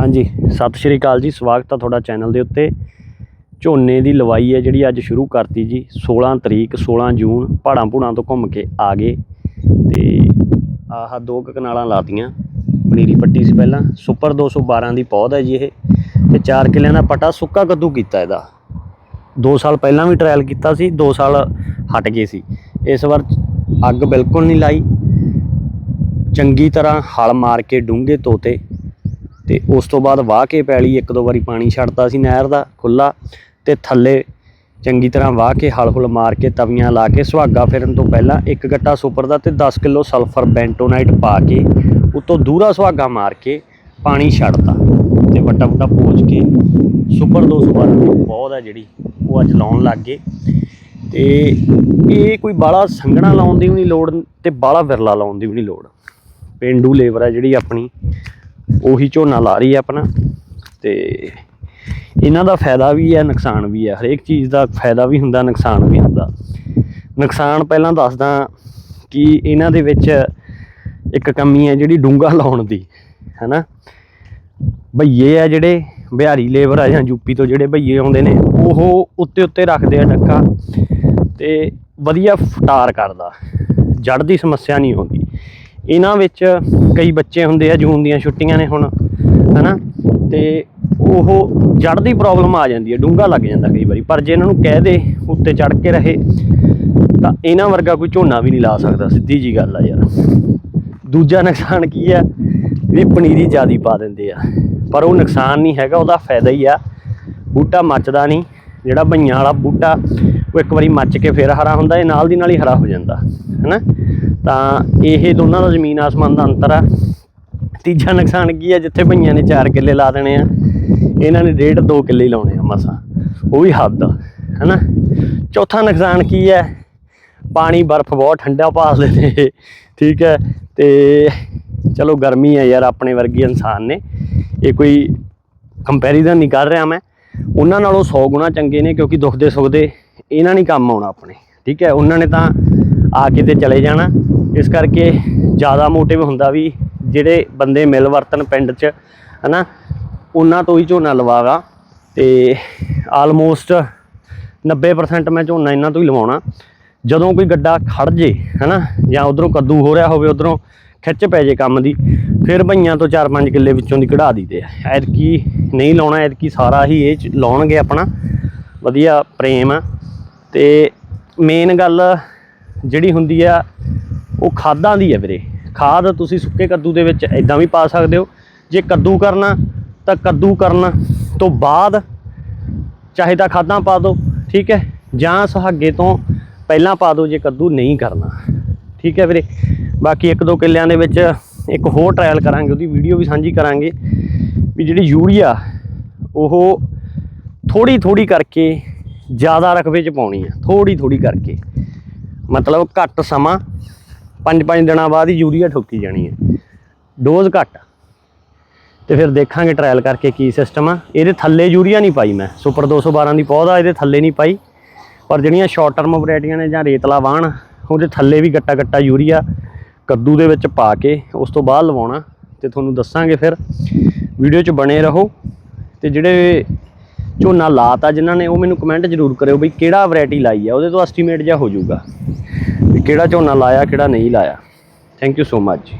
ਹਾਂਜੀ, ਸਤਿ ਸ਼੍ਰੀ ਅਕਾਲ ਜੀ, ਸਵਾਗਤ ਆ ਤੁਹਾਡਾ ਚੈਨਲ ਦੇ ਉੱਤੇ। ਝੋਨੇ ਦੀ ਲਵਾਈ ਹੈ ਜਿਹੜੀ ਅੱਜ ਸ਼ੁਰੂ ਕਰਤੀ ਜੀ 16 ਤਰੀਕ 16 ਜੂਨ, ਪਹਾੜਾਂ ਪੂੜਾਂ ਤੋਂ ਘੁੰਮ ਕੇ ਆ ਗਏ। ਤੇ ਆਹ ਦੋ ਕੁ ਕਨਾਲਾਂ ਲਾਤੀਆਂ, ਪਨੀਰੀ ਪੱਟੀ ਸੀ ਪਹਿਲਾਂ, ਸੁਪਰ 212 ਦੀ ਪੌਦ ਹੈ ਜੀ ਇਹ। ਤੇ 4 ਕਿਲਿਆਂ ਦਾ ਪਟਾ ਸੁੱਕਾ ਕੱਦੂ ਕੀਤਾ ਇਹਦਾ। 2 ਸਾਲ ਪਹਿਲਾਂ ਵੀ ਟਰਾਇਲ ਕੀਤਾ ਸੀ 2 ਸਾਲ ਹਟ ਗਏ ਸੀ। ਇਸ ਵਾਰ ਅੱਗ ਬਿਲਕੁਲ ਨਹੀਂ ਲਾਈ। ਚੰਗੀ ਤਰ੍ਹਾਂ ਹਲ ਮਾਰ ਕੇ ਡੂੰਘੇ ਤੋਤੇ ਤੇ ਉਸ ਤੋਂ ਬਾਅਦ ਵਾਹ ਕੇ ਪੈਲੀ ਇੱਕ ਦੋ ਵਾਰੀ ਪਾਣੀ ਛੱਡਤਾ ਸੀ ਨਹਿਰ ਦਾ ਖੁੱਲਾ ਤੇ ਥੱਲੇ ਚੰਗੀ ਤਰ੍ਹਾਂ ਵਾਹ ਕੇ ਹਲ ਹੁਲ ਮਾਰ ਕੇ ਤਵੀਆਂ ਲਾ ਕੇ ਸੁਹਾਗਾ ਫਿਰਨ ਤੋਂ ਪਹਿਲਾਂ ਇੱਕ ਗੱਟਾ ਸੁਪਰ ਦਾ ਤੇ 10 ਕਿਲੋ ਸਲਫਰ ਬੈਂਟੋਨਾਈਟ ਪਾ ਕੇ ਉਤੋਂ ਦੂਰਾ ਸੁਹਾਗਾ ਮਾਰ ਕੇ ਪਾਣੀ ਛੱਡਤਾ ਤੇ ਵੱਡਾ ਵੱਡਾ ਪੋਚ ਕੇ ਸੁਪਰ 212 ਦੀ ਬਹੁਤ ਹੈ ਜਿਹੜੀ, ਉਹ ਅੱਜ ਲਾਉਣ ਲੱਗ ਗਏ। ਤੇ ਇਹ ਕੋਈ ਬਾਲਾ ਸੰਘਣਾ ਲਾਉਣ ਦੀ ਵੀ ਨਹੀਂ ਲੋੜ ਤੇ ਬਾਲਾ ਵਿਰਲਾ ਲਾਉਣ ਦੀ ਵੀ ਨਹੀਂ ਲੋੜ। ਪਿੰਡੂ ਲੇਬਰ ਹੈ ਜਿਹੜੀ ਆਪਣੀ। ਉਹੀ ਝੋਨਾ ਲਾ ਰਹੀ ਹੈ ਆਪਣਾ। ਤੇ ਇਹਨਾਂ ਦਾ ਫਾਇਦਾ ਵੀ ਹੈ, ਨੁਕਸਾਨ ਵੀ ਹੈ। ਹਰੇਕ ਚੀਜ਼ ਦਾ ਫਾਇਦਾ ਵੀ ਹੁੰਦਾ, ਨੁਕਸਾਨ ਵੀ ਹੁੰਦਾ। ਨੁਕਸਾਨ ਪਹਿਲਾਂ ਦੱਸਦਾ ਕਿ ਇਹਨਾਂ ਦੇ ਵਿੱਚ ਇੱਕ ਕਮੀ ਹੈ ਜਿਹੜੀ ਡੂੰਗਾ ਲਾਉਣ ਦੀ, ਹੈਨਾ? ਭਈਏ ਆ ਜਿਹੜੇ, ਬਿਹਾਰੀ ਲੇਬਰ ਆ ਜਾਂ ਯੂਪੀ ਤੋਂ ਜਿਹੜੇ ਭਈਏ ਆਉਂਦੇ ਨੇ, ਉਹ ਉੱਤੇ ਉੱਤੇ ਰੱਖਦੇ ਆ ਡੱਕਾ ਤੇ ਵਧੀਆ ਫਟਾਰ ਕਰਦਾ। ਜੜ ਦੀ ਸਮੱਸਿਆ ਨਹੀਂ ਆਉਂਦੀ। ਇਹਨਾਂ ਵਿੱਚ ਕਈ ਬੱਚੇ ਹੁੰਦੇ ਆ, ਜੂਨ ਦੀਆਂ ਛੁੱਟੀਆਂ ਨੇ ਹੁਣ, ਹਨਾ? ਤੇ ਉਹ ਜੜ ਦੀ ਪ੍ਰੋਬਲਮ ਆ ਜਾਂਦੀ ਹੈ ਡੂੰਘਾ ਲੱਗ ਜਾਂਦਾ ਕਈ ਵਾਰੀ, ਪਰ ਜੇ ਇਹਨਾਂ ਨੂੰ ਕਹਿ ਦੇ ਉੱਤੇ ਚੜ ਕੇ ਰਹੇ, ਤਾਂ ਇਹਨਾਂ ਵਰਗਾ ਕੋਈ ਝੋਨਾ ਵੀ ਨਹੀਂ ਲਾ ਸਕਦਾ, ਸਿੱਧੀ ਜੀ ਗੱਲ ਆ ਯਾਰ। ਦੂਜਾ ਨੁਕਸਾਨ ਕੀ ਆ? ਵੀ ਪਨੀਰੀ ਜ਼ਿਆਦੀ ਪਾ ਦਿੰਦੇ ਆ। ਪਰ ਉਹ ਨੁਕਸਾਨ ਨਹੀਂ ਹੈਗਾ, ਉਹਦਾ ਫਾਇਦਾ ਹੀ ਆ। ਬੂਟਾ ਮੱਚਦਾ ਨਹੀਂ, ਜਿਹੜਾ ਭਈਆਂ ਵਾਲਾ ਬੂਟਾ ਉਹ ਇੱਕ ਵਾਰੀ ਮੱਚ ਕੇ ਫਿਰ ਹਰਾ ਹੁੰਦਾ, ਇਹ ਨਾਲ ਦੀ ਨਾਲ ਹੀ ਹਰਾ ਹੋ ਜਾਂਦਾ, ਹੈਨਾ? ਤਾਂ ਇਹ ਦੋਨਾਂ ਦਾ ਜ਼ਮੀਨ ਆਸਮਾਨ ਦਾ ਅੰਤਰ ਆ। ਤੀਜਾ ਨੁਕਸਾਨ ਕੀ ਆ, ਜਿੱਥੇ ਭਈਆਂ ਨੇ 4 ਕਿੱਲੇ ਲਾ ਦੇਣੇ ਆ, ਇਹਨਾਂ ਨੇ ਡੇਢ 2 ਕਿੱਲੇ ਹੀ ਲਾਉਣੇ ਆ ਮਸਾਂ। ਉਹ ਵੀ ਹੱਦ ਆ, ਹੈਨਾ? ਚੌਥਾ ਨੁਕਸਾਨ ਕੀ ਹੈ ਪਾਣੀ, ਬਰਫ਼ ਬਹੁਤ ਠੰਡਾ ਪਾਸਦੇ ਨੇ, ਠੀਕ ਹੈ ਤੇ ਚਲੋ ਗਰਮੀ ਹੈ ਯਾਰ, ਆਪਣੇ ਵਰਗੇ ਇਨਸਾਨ ਨੇ। ਇਹ ਕੋਈ ਕੰਪੈਰੀਜ਼ਨ ਨਹੀਂ ਕਰ ਰਿਹਾ ਮੈਂ। ਉਹਨਾਂ ਨਾਲੋਂ 100 ਗੁਣਾ ਚੰਗੇ ਨੇ, ਕਿਉਂਕਿ ਦੁੱਖ ਦੇ ਸੁੱਖ ਦੇ ਇਹਨਾਂ ਨਹੀਂ ਕੰਮ ਆਉਣਾ ਆਪਣੇ, ਠੀਕ ਹੈ? ਉਹਨਾਂ ਨੇ ਤਾਂ ਆ ਕੇ ਤੇ ਚਲੇ ਜਾਣਾ। ਇਸ ਕਰਕੇ ਜ਼ਿਆਦਾ ਮੋਟਿਵ ਹੁੰਦਾ ਵੀ ਜਿਹੜੇ ਬੰਦੇ ਮਿਲ ਵਰਤਨ ਪਿੰਡ 'ਚ, ਹਨਾ, ਉਹਨਾਂ ਤੋਂ ਹੀ ਝੋਨਾ ਲਵਾਗਾ ਤੇ ਆਲਮੋਸਟ 90% ਮੈਂ ਝੋਨਾ ਇਹਨਾਂ ਤੋਂ ਹੀ ਲਵਾਉਣਾ। ਜਦੋਂ ਕੋਈ ਗੱਡਾ ਖੜ ਜੇ, ਹਨਾ, ਜਾਂ ਉਧਰੋਂ ਕੱਦੂ ਹੋ ਰਿਹਾ ਹੋਵੇ, ਉਧਰੋਂ ਖਿੱਚ ਪੈ ਜੇ ਕੰਮ ਦੀ, ਫਿਰ ਭਈਆਂ ਤੋਂ 4-5 ਕਿੱਲੇ ਵਿੱਚੋਂ ਦੀ ਕਢਾ ਦਈਦੇ ਆ। ਐਤਕੀ ਨਹੀਂ ਲਾਉਣਾ, ਐਤਕੀ ਸਾਰਾ ਹੀ ਇਹ ਲਾਉਣਗੇ ਆਪਣਾ। ਵਧੀਆ ਪ੍ਰੇਮ ਆ। ਤੇ ਮੇਨ ਗੱਲ ਜਿਹੜੀ ਹੁੰਦੀ ਆ, ਉਹ ਖਾਦਾਂ ਦੀ ਹੈ ਵੀਰੇ। ਖਾਦ ਤੁਸੀਂ ਸੁੱਕੇ ਕੱਦੂ ਦੇ ਵਿੱਚ ਇਦਾਂ ਵੀ ਪਾ ਸਕਦੇ ਹੋ। ਜੇ ਕੱਦੂ ਕਰਨਾ, ਤਾਂ ਕੱਦੂ ਕਰਨ ਤੋਂ ਬਾਅਦ ਚਾਹੇ ਤਾਂ ਖਾਦਾਂ ਪਾ ਦਿਓ, ਠੀਕ ਹੈ? ਜਾਂ ਸੁਹਾਗੇ ਤੋਂ ਪਹਿਲਾਂ ਪਾ ਦਿਓ ਜੇ ਕੱਦੂ ਨਹੀਂ ਕਰਨਾ। ਠੀਕ ਹੈ ਵੀਰੇ? ਬਾਕੀ ਇੱਕ ਦੋ ਕਿੱਲਿਆਂ ਦੇ ਵਿੱਚ ਇੱਕ ਹੋਰ ਟਰਾਇਲ ਕਰਾਂਗੇ, ਉਹਦੀ ਵੀਡੀਓ ਵੀ ਸਾਂਝੀ ਕਰਾਂਗੇ। ਵੀ ਜਿਹੜੀ ਯੂਰੀਆ, ਉਹ ਥੋੜੀ ਥੋੜੀ ਕਰਕੇ ਜ਼ਿਆਦਾ ਰਕਬੇ 'ਚ ਪਾਉਣੀ ਆ ਥੋੜੀ ਥੋੜੀ ਕਰਕੇ। ਮਤਲਬ ਘੱਟ ਸਮਾਂ, ਪੰਜ ਪੰਜ ਦਿਨਾਂ ਬਾਅਦ ਹੀ ਯੂਰੀਆ ਠੋਕੀ ਜਾਣੀ ਹੈ ਡੋਜ਼ ਘੱਟ। ਤੇ ਫਿਰ ਦੇਖਾਂਗੇ ਟਰਾਇਲ ਕਰਕੇ ਕੀ ਸਿਸਟਮ ਆ। ਇਹਦੇ ਥੱਲੇ ਯੂਰੀਆ ਨਹੀਂ ਪਾਈ ਮੈਂ। ਸੁਪਰ 212 ਦੀ ਪੌਦਾ ਇਹਦੇ ਥੱਲੇ ਨਹੀਂ ਪਾਈ। ਪਰ ਜਿਹੜੀਆਂ ਸ਼ਾਰਟ ਟਰਮ ਵੈਰਾਈਟੀਆਂ ਨੇ ਜਾਂ ਰੇਤਲਾ ਵਾਹਣ ਉਹਦੇ ਥੱਲੇ ਵੀ ਗੱਟਾ ਗੱਟਾ ਯੂਰੀਆ ਕੱਦੂ ਦੇ ਵਿੱਚ ਪਾ ਕੇ ਉਸ ਤੋਂ ਬਾਅਦ ਲਵਾਉਣਾ। ਤੇ ਤੁਹਾਨੂੰ ਦੱਸਾਂਗੇ ਫਿਰ। ਵੀਡੀਓ 'ਚ ਬਣੇ ਰਹੋ। ਤੇ ਜਿਹੜੇ ਝੋਨਾ ਲਾਤਾ ਜਿਨ੍ਹਾਂ ਨੇ, ਉਹ ਮੈਨੂੰ ਕਮੈਂਟ ਜ਼ਰੂਰ ਕਰਿਓ ਬਈ ਕਿਹੜਾ ਵੈਰਾਈਟੀ ਲਾਈ ਆ, ਉਹਦੇ ਤੋਂ ਐਸਟੀਮੇਟ ਜਿਹਾ ਹੋ ਜਾਊਗਾ ਵੀ ਕਿਹੜਾ ਝੋਨਾ ਲਾਇਆ, ਕਿਹੜਾ ਨਹੀਂ ਲਾਇਆ। Thank you so much